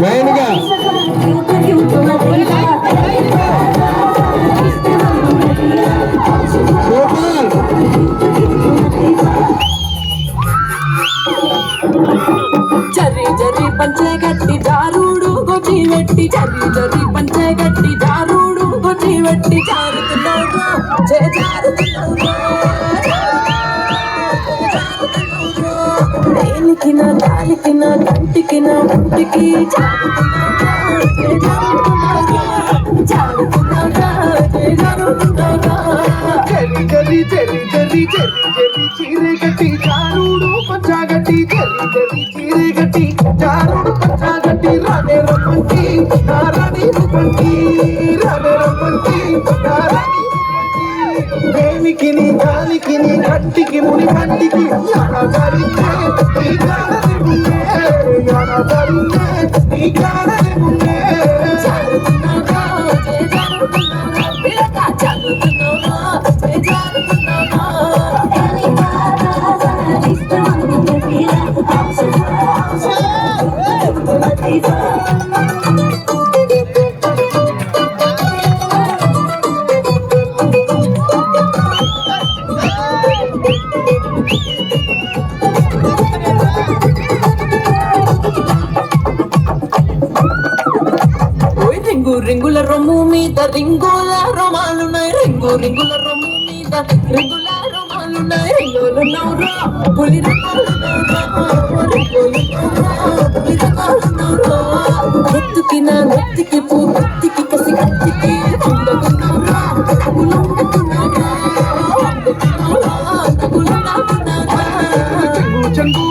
మెయిన్గా సూపర్ చర్రి జరి పంచే జారుడు గొచ్చి వెట్టి చర్రి జరి పంచే జారుడు గొచ్చి వెట్టి జారుతున్నాడు జే జారుతున్నాడు దేనికి నా దానికి నా కంటికి నా కంటికి జారుతున్నాడు చే జారుతున్నాడు జారుతున్నాడు చే జారుతున్నాడు చీరే గట్టి చారుడు పంచాగట్టి చెరి చెరి చీరే చారుడు పంచాగట్టి రానే రమ్మంటి దేనికి నీ గాలికి నీ కంటికి ముని పంటికి యాడగారిందే నీ గాడని రింగుల రొమ్ము మీద రింగుల రొమాలున్నాయి రింగు రింగుల రొమ్ము మీద రింగుల రొమాలున్నాయి రింగులు నవ్వురా పులి రింగులు నా పూ కసి కత్తికి చెంగు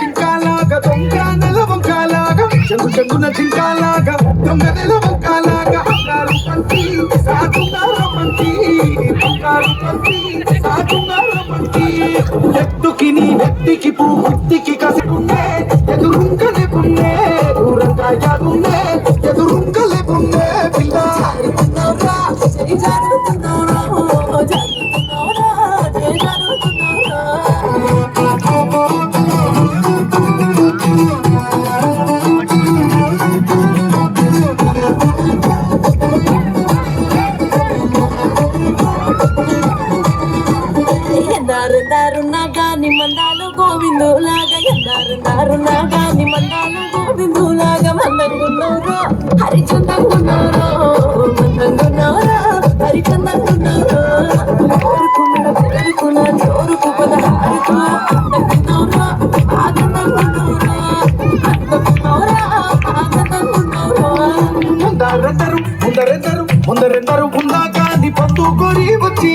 చింకాలాగా దొంగ నెల వంకాలాగా చెంగు చెంగున చింకాలాగా దొంగ నెల వంకాలాగా పంచి సాగుంగార మంచి బంగారు పంచి సాగుంగార మంచి ఎత్తుకి నీ వ్యక్తికి పూ గుత్తికి కసిగుండే ఎదురు గోవిందులాగా మందంగున్నారో? హరిచందంగున్నారో? మందంగున్నారో? హరిచందంగున్నారో? కోరుకున్న కోరుకున్న జోరుకు పదహారుకు అందంగున్నారో? ఆనందంగున్నారో అందంగున్నారో? ఆనందంగున్నారో ముందరెందరు ముందరెందరు ముందరెందరు ఉన్నా కానీ పొందుకొని వచ్చి